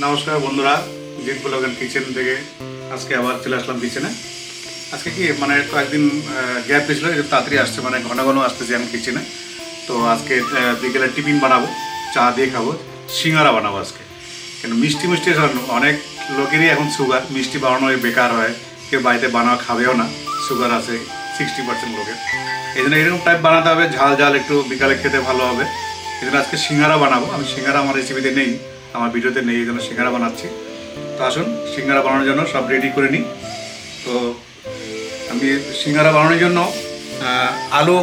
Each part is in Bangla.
নমস্কার বন্ধুরা জিৎ ব্লগের কিচেন থেকে। আজকে আবার চলে আসলাম কিচেনে আজকে কি মানে কয়েকদিন গ্যাপ একটু তাড়াতাড়ি আসছে মানে ঘন ঘন আসতেছি আমি কিচেনে তো আজকে বিকেলে টিফিন বানাবো, চা দিয়ে খাব, সিঙ্গারা বানাবো আজকে। কেন, মিষ্টি মিষ্টি অনেক লোকেরই এখন সুগার মিষ্টি বানানো বেকার হয়, কেউ বাড়িতে বানানো খাবেও না সুগার আছে সিক্সটি পার্সেন্ট লোকের। এই জন্য এরকম টাইপ বানাতে হবে, ঝাল ঝাল একটু, বিকালে খেতে ভালো হবে। এই জন্য আজকে সিঙ্গারা বানাবো, আমি সিঙ্গারা আমার রেসিপিতে নেই। আমার ভিডিওতে নেই এই জন্য সিঙ্গারা বানাচ্ছি। তো আসুন, সিঙ্গারা বানানোর জন্য সব রেডি করে নিই। তো আমি সিঙ্গারা বানানোর জন্য আলু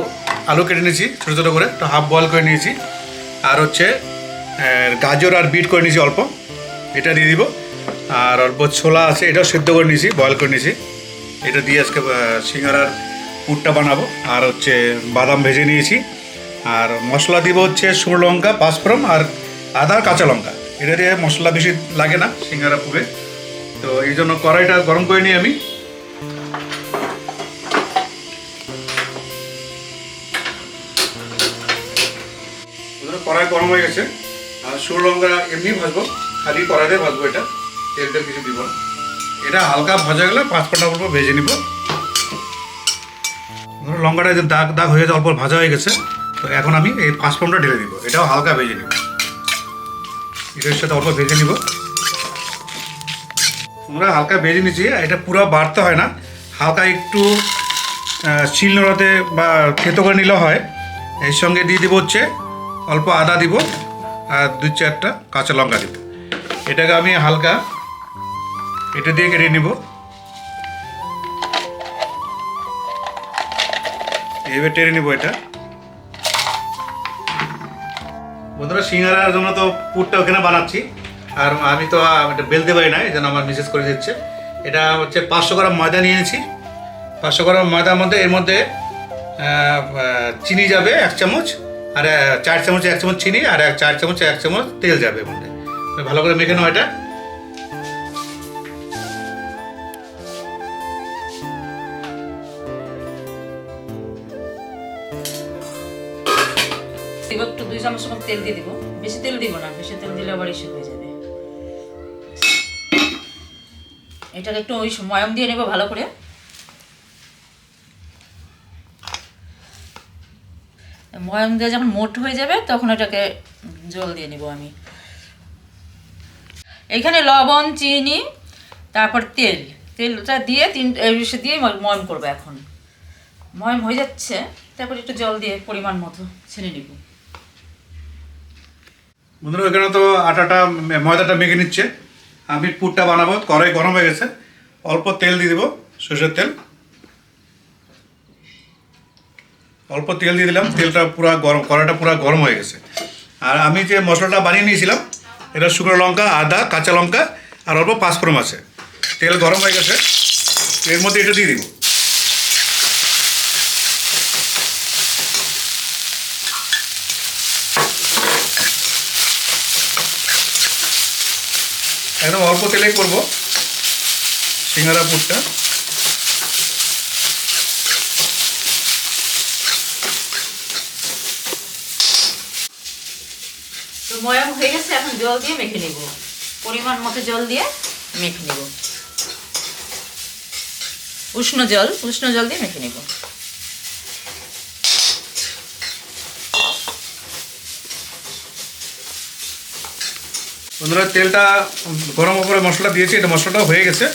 আলু কেটে নিয়েছি ছোটো ছোটো করে, তো হাফ বয়েল করে নিয়েছি। আর হচ্ছে গাজর আর বিট করে নিয়েছি অল্প। এটা দিয়ে দিব। আর অল্প ছোলা আছে, এটাও সেদ্ধ করে নিয়েছি বয়েল করে নিয়েছি। এটা দিয়ে আজকে সিঙ্গারার পুরটা বানাবো। আর হচ্ছে, বাদাম ভেজে নিয়েছি। আর মশলা দিব হচ্ছে শুকনো লঙ্কা, পাঁচফোড়ন আর আদা কাঁচা লঙ্কা। এটা দিয়ে মশলা বেশি লাগে না সিঙ্গারা পুরে তো এই জন্য কড়াইটা গরম করে নিই আমি। কড়াই গরম হয়ে গেছে। আর শুকনো লঙ্কা এমনি ভাজবো, খালি কড়াইতে ভাজবো এটা। তেল তেল কিছু দিব না। এটা হালকা ভাজা গেলে পাঁচ ফোঁটা অল্প ভেজে নিব। লঙ্কাটা যে দাগ দাগ হয়ে গেছে, অল্প ভাজা হয়ে গেছে। তো এখন আমি এই পাঁচ ফোঁটা ঢেলে দিব। এটাও হালকা ভেজে নিব। সাথে অল্প ভেজে নিব। আমরা হালকা ভেজে নিচ্ছি এটা পুরো বাড়তে হয় না। হালকা একটু শিল নোড়াতে বা থেতো করে নিলে হয়। এর সঙ্গে দিয়ে দিব হচ্ছে অল্প আদা দিব আর দুই চারটা কাঁচা লঙ্কা দিব। এটাকে আমি হালকা এটা দিয়ে কেটে নিব। এবার টেনে নিব এটা। বন্ধুরা, সিঙ্গারার জন্য তো পুরটা ওখানে বানাচ্ছি। আর আমি তো এটা বেলতে পারি না, এই জন্য আমার মিসেস করে দিচ্ছে। এটা হচ্ছে পাঁচশো গ্রাম ময়দা নিয়েছি পাঁচশো গ্রাম ময়দার মধ্যে, এর মধ্যে চিনি যাবে এক চামচ, আর চার চামচ, এক চামচ চিনি, আর এক চার চামচ, এক চামচ তেল যাবে এর মধ্যে। ভালো করে মেখে নাও এটা। দিব, একটু দুই চামচ মতো তেল দিয়ে দিব। বেশি তেল দিব না, বেশি তেল দিলে আবার ইস্যু হয়ে যাবে। এটাকে একটু ওই ময়ম দিয়ে নেব ভালো করে। ময়ম দিয়ে যখন মোট হয়ে যাবে, তখন এটাকে জল দিয়ে নিব আমি। এখানে লবণ, চিনি, তারপর তেল। তেলটা দিয়ে তিন দিয়ে ময়ম করব এখন। ময়ম হয়ে যাচ্ছে, তারপর একটু জল দিয়ে পরিমাণ মতো ছেড়ে নিব। বন্ধুরা, এখানে তো আটাটা, ময়দাটা মেখে নিচ্ছে। আমি পুরটা বানাবো, কড়াই গরম হয়ে গেছে। অল্প তেল দিয়ে দেবো, সরষের তেল। অল্প তেল দিয়ে দিলাম, তেলটা পুরো গরম, কড়াইটা পুরো গরম হয়ে গেছে। আর আমি যে মশলাটা বানিয়ে নিয়েছিলাম, এটা শুকনো লঙ্কা, আদা, কাঁচা লঙ্কা, আর অল্প পাঁচফোড়ন আছে। তেল গরম হয়ে গেছে, এর মধ্যে এটা দিয়ে দিব। একদম অল্প তেলে করব। সিঙ্গারা পুরটা। তো ময়াম হয়ে গেছে, এখন জল দিয়ে মেখে নিব। পরিমাণ মতো জল দিয়ে মেখে নিব। উষ্ণ জল উষ্ণ জল দিয়ে মেখে নিব। বন্ধুরা, তেলটা গরম করে মশলা দিয়েছি, এটা মশলাটাও হয়ে গেছে।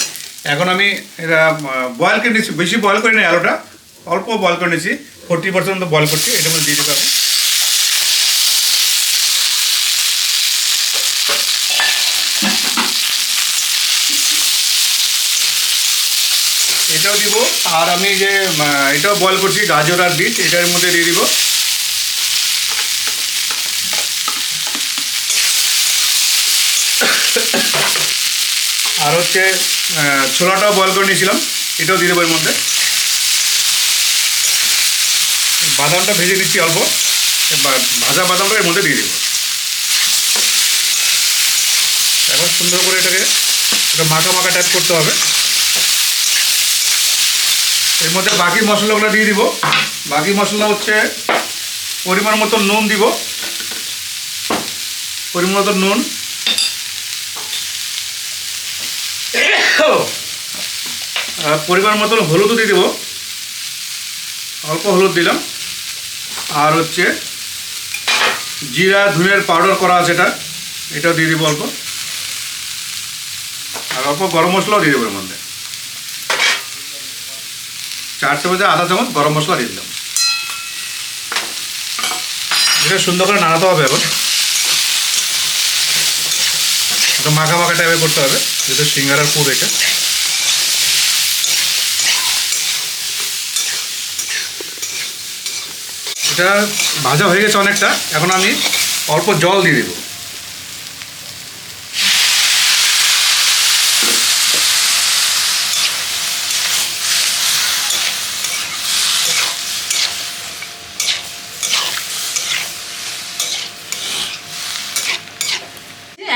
এখন আমি এটা বয়েল করে নিয়েছি, বেশি বয়েল করে নিই আলুটা, অল্প বয়েল করে নিয়েছি ফোরটি পার্সেন্ট বয়েল করছি, এটার মধ্যে দিয়ে দেবো আমি এটাও দিব, আর আমি যে এটাও বয়েল করছি, গাজর আর বিট এটার মধ্যে দিয়ে দিব। আর হচ্ছে ছোলাটাও বয়েল করে নিয়েছিলাম, এটাও দিয়ে দেবো এর মধ্যে। বাদামটা ভেজে নিচ্ছি অল্প ভাজা বাদামটা এর মধ্যে দিয়ে দেবো। এখন সুন্দর করে এটাকে এটা মাখা মাখা টাইপ করতে হবে। এর মধ্যে বাকি মশলাগুলো দিয়ে দিব। বাকি মশলা হচ্ছে পরিমাণ মতো নুন দিব। পরিমাণ মতো নুন পরিমাণ মতন হলুদও দিয়ে দেবো। অল্প হলুদ দিলাম। আর হচ্ছে জিরা ধুনের পাউডার করা আছে এটা। এটাও দিয়ে দিব অল্প। আর অল্প গরম মশলাও দিয়ে দেবো এর মধ্যে। চার চামচে আধা চামচ গরম মশলা দিয়ে দিলাম। এটা সুন্দর করে নাড়াতে হবে এখন। মাখা মাখা টাইপের করতে হবে। যেহেতু সিঙ্গারার পুর এটা। এটা ভাজা হয়ে গেছে অনেকটা, এখন আমি অল্প জল দিয়ে দেবো।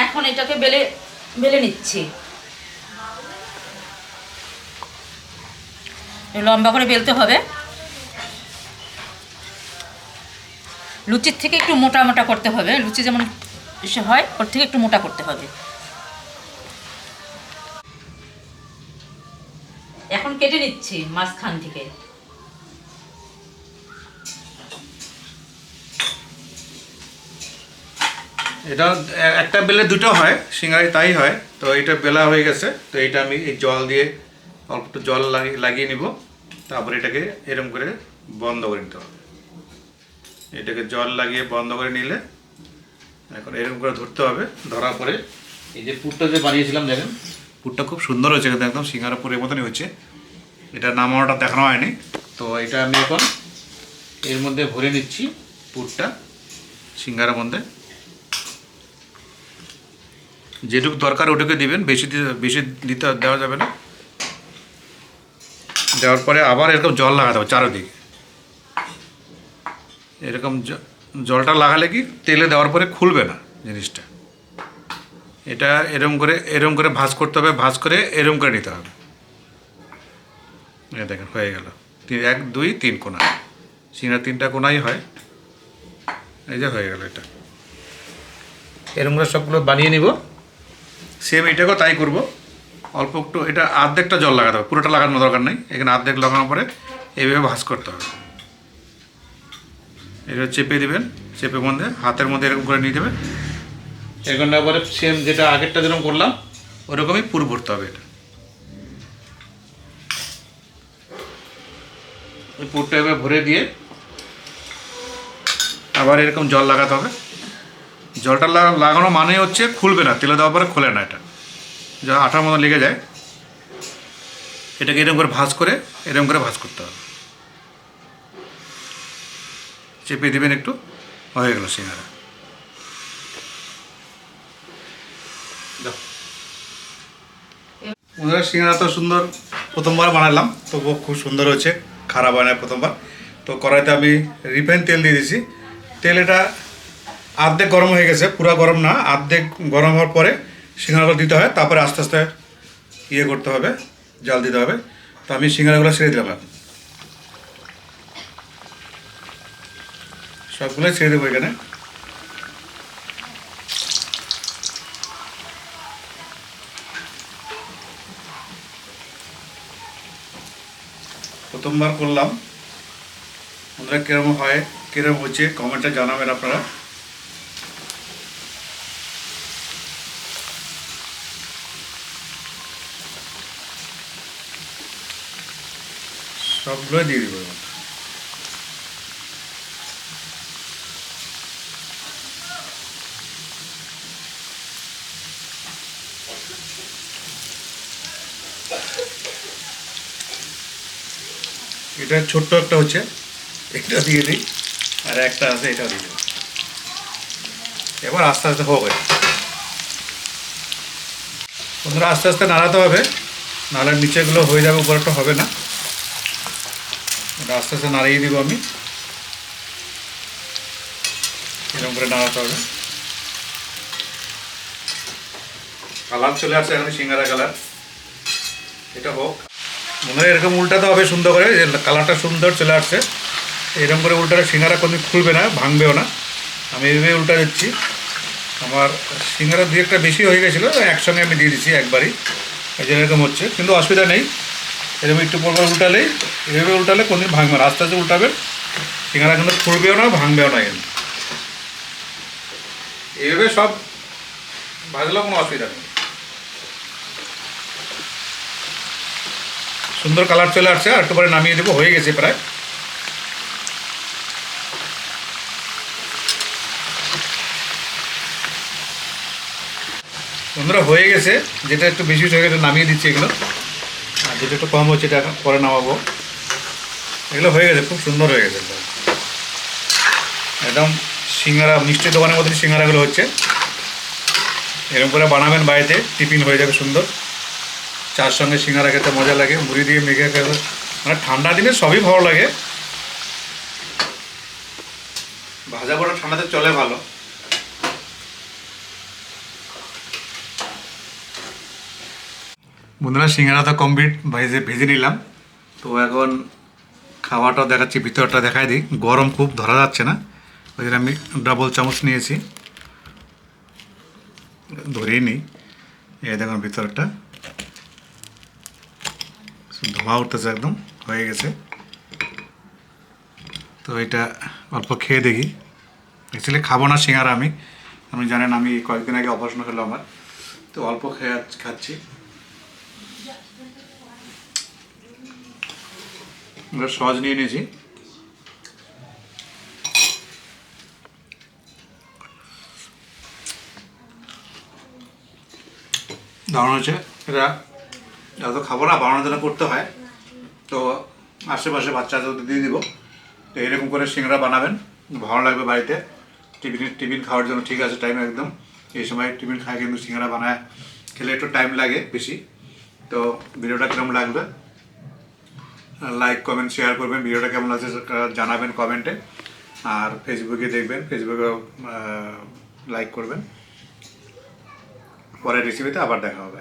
এখন এটাকে বেলে বেলে নিচ্ছি। লম্বা করে বেলতে হবে। লুচির থেকে একটু মোটা মোটা করতে হবে। লুচি যেমন এসে হয়, ওর থেকে একটু মোটা করতে হবে। এখন কেটে নিচ্ছি মাঝখান থেকে। এটা একটা বেলে দুটো হয় সিঙ্গারি তাই হয়। তো এটা বেলা হয়ে গেছে, তো এটা আমি এই জল দিয়ে অল্প একটু জল লাগিয়ে লাগিয়ে নিব। তারপরে এটাকে এরম করে বন্ধ করে নিতে হবে। এটাকে জল লাগিয়ে বন্ধ করে নিলে এখন এরকম করে ধরতে হবে, ধরার পরে এই যে পুরটা যে বানিয়েছিলাম, দেখেন, পুরটা খুব সুন্দর হয়েছে কিন্তু একদম সিঙ্গারা পুরের মতনই হচ্ছে এটা নামানোটা দেখানো হয়নি। তো এটা আমি এখন এর মধ্যে ভরে নিচ্ছি পুরটা, সিঙ্গারার মধ্যে। যেটুকু দরকার ওটুকু দিবেন, বেশি বেশি দিতে দেওয়া যাবে না। দেওয়ার পরে আবার এরকম জল লাগাতে হবে চারোদিকে। এরকম জলটা লাগালে কি তেলে দেওয়ার পরে খুলবে না জিনিসটা। এটা এরম করে এরম করে ভাঁজ করতে হবে, ভাঁজ করে এরম করে নিতে হবে। এই দেখেন, হয়ে গেল। এক, দুই, তিন কোনা সিঙ্গার তিনটা কোনাই হয়। এই যে হয়ে গেল এটা। এরকম করে সবগুলো বানিয়ে নিব। সেম এটাকেও তাই করব। অল্প একটু, এটা আর্ধেকটা জল লাগাতে হবে। পুরোটা লাগানোর দরকার নেই। এখানে আর্ধেক লাগানোর পরে এইভাবে ভাঁজ করতে হবে। এটা চেপে দেবেন, চেপে মধ্যে হাতের মধ্যে এরকম করে নিয়ে দেবেন এরকম না পরে সেম যেটা আগেরটা যেরকম করলাম, ওরকমই পুর ভরতে হবে এটা। পুরটা এবার ভরে দিয়ে আবার এরকম জল লাগাতে হবে। জলটা লাগানো মানে হচ্ছে খুলবে না, তেলে দেওয়ার পরে খোলে না এটা। যা আটার মতো লেগে যায়, এটাকে এরকম করে ভাঁজ করে, এরকম করে ভাঁজ করতে হবে। চেপে দিবেন একটু, হয়ে গেল সিঙ্গারা। ওদের সিঙ্গারা তো সুন্দর, প্রথমবার বানালাম, তবুও খুব সুন্দর হয়েছে, খারাপ হয় না প্রথমবার। তো কড়াইতে আমি রিফাইন তেল দিয়ে দিয়েছি তেল এটা আর্ধেক গরম হয়ে গেছে, পুরো গরম না, আর্ধেক গরম হওয়ার পরে সিঙ্গারাগুলো দিতে হয়, তারপরে আস্তে আস্তে ইয়ে করতে হবে, জল দিতে হবে। তো আমি সিঙ্গারাগুলো ছেড়ে দিলাম সবগুলোই ছেড়ে দেবো এখানে। প্রথমবার করলাম। বন্ধুরা, কীরকম হয়, কীরকম হচ্ছে, কমেন্টে জানাবেন আপনারা। সবগুলোই দিয়ে দিব এটা ছোট্ট একটা হচ্ছে, এটা দিয়ে দিই, আর একটা আছে এটাও দিয়ে এবার আস্তে আস্তে হোক এটা আস্তে আস্তে নাড়াতে হবে, নাহলে নিচেগুলো হয়ে যাবে উপরটা হবে না। এটা আস্তে আস্তে নাড়িয়ে দিব আমি। এরকম করে নাড়াতে হবে। কালার চলে আসছে, এখন সিঙ্গারা কালার। এটা হোক মনে হয় এরকম উল্টাতে হবে সুন্দর করে কালারটা সুন্দর চলে আসছে। এরকম করে উল্টালে সিঙ্গারা কোনো খুলবে না, ভাঙবেও না। আমি এইভাবে উল্টা দিচ্ছি। আমার সিঙ্গারা দুই একটা বেশি হয়ে গেছিল, একসঙ্গে আমি দিয়ে দিচ্ছি একবারই। এই যে এরকম হচ্ছে, কিন্তু অসুবিধা নেই। এরকম একটু পর পর উল্টালেই এভাবে উল্টালে কোনদিন ভাঙবে না। আস্তে আস্তে উল্টাবেন, সিঙ্গারা কিন্তু ফুলবেও না, ভাঙবেও না কিন্তু। এইভাবে সব, ভাজলেও কোনো অসুবিধা নেই। সুন্দর কালার চলে আসছে, আর একটু পরে নামিয়ে দেবো, হয়ে গেছে প্রায়। বন্ধুরা, হয়ে গেছে। যেটা একটু বেশি হয়ে গেছে, নামিয়ে দিচ্ছি এগুলো। আর যেটা একটু কম হচ্ছে, এটা পরে নামাবো। এগুলো হয়ে গেছে, খুব সুন্দর হয়ে গেছে। একদম সিঙ্গারা মিষ্টি দোকানের মতন সিঙ্গারাগুলো হচ্ছে। এরকম করে বানাবেন বাড়িতে, টিফিন হয়ে যাবে সুন্দর। চার সঙ্গে সিঙ্গারা খেতে মজা লাগে, মুড়ি দিয়ে মেখে খেতে মানে ঠান্ডা দিনে সবই ভালো লাগে। ভাজা বড়া ঠান্ডাতে চলে ভালো। বন্ধুরা, সিঙ্গারা তো কমপ্লিট ভেজে ভেজে নিলাম। তো এখন খাওয়াটাও দেখাচ্ছি, ভিতরটা দেখাই দিই। গরম খুব ধরা যাচ্ছে না। ওই জন্য আমি ডাবল চামচ নিয়েছি। ধরেই নিই। এই দেখুন ভিতরটা। ধোঁয়া উঠতেছে একদম, হয়ে গেছে। তো এটা অল্প খেয়ে দেখি। অ্যাকচুয়ালি খাব না সিঙ্গারা আমি। আপনি জানেন আমি কয়েকদিন আগে অপারেশন হলো আমার। তো অল্প খেয়ে খাচ্ছি। সহজ নিয়ে নিয়েছি। দারুণ হচ্ছে এটা যত খাব না, বানানোর জন্য করতে হয়। তো আশেপাশে বাচ্চাদের দিয়ে দিব। তো এরকম করে সিঙ্গড়া বানাবেন। ভালো লাগবে বাড়িতে। টিফিন টিফিন খাওয়ার জন্য ঠিক আছে টাইম একদম। এই সময় টিফিন খায় কিন্তু সিঙ্গড়া বানায়। খেলে একটু টাইম লাগে বেশি। তো ভিডিওটা কেমন লাগবে? লাইক কমেন্ট শেয়ার করবেন। ভিডিওটা কেমন লাগছে জানাবেন কমেন্টে। আর ফেসবুকে দেখবেন। ফেসবুকে লাইক করবেন। পরের রেসিপিতে আবার দেখা হবে।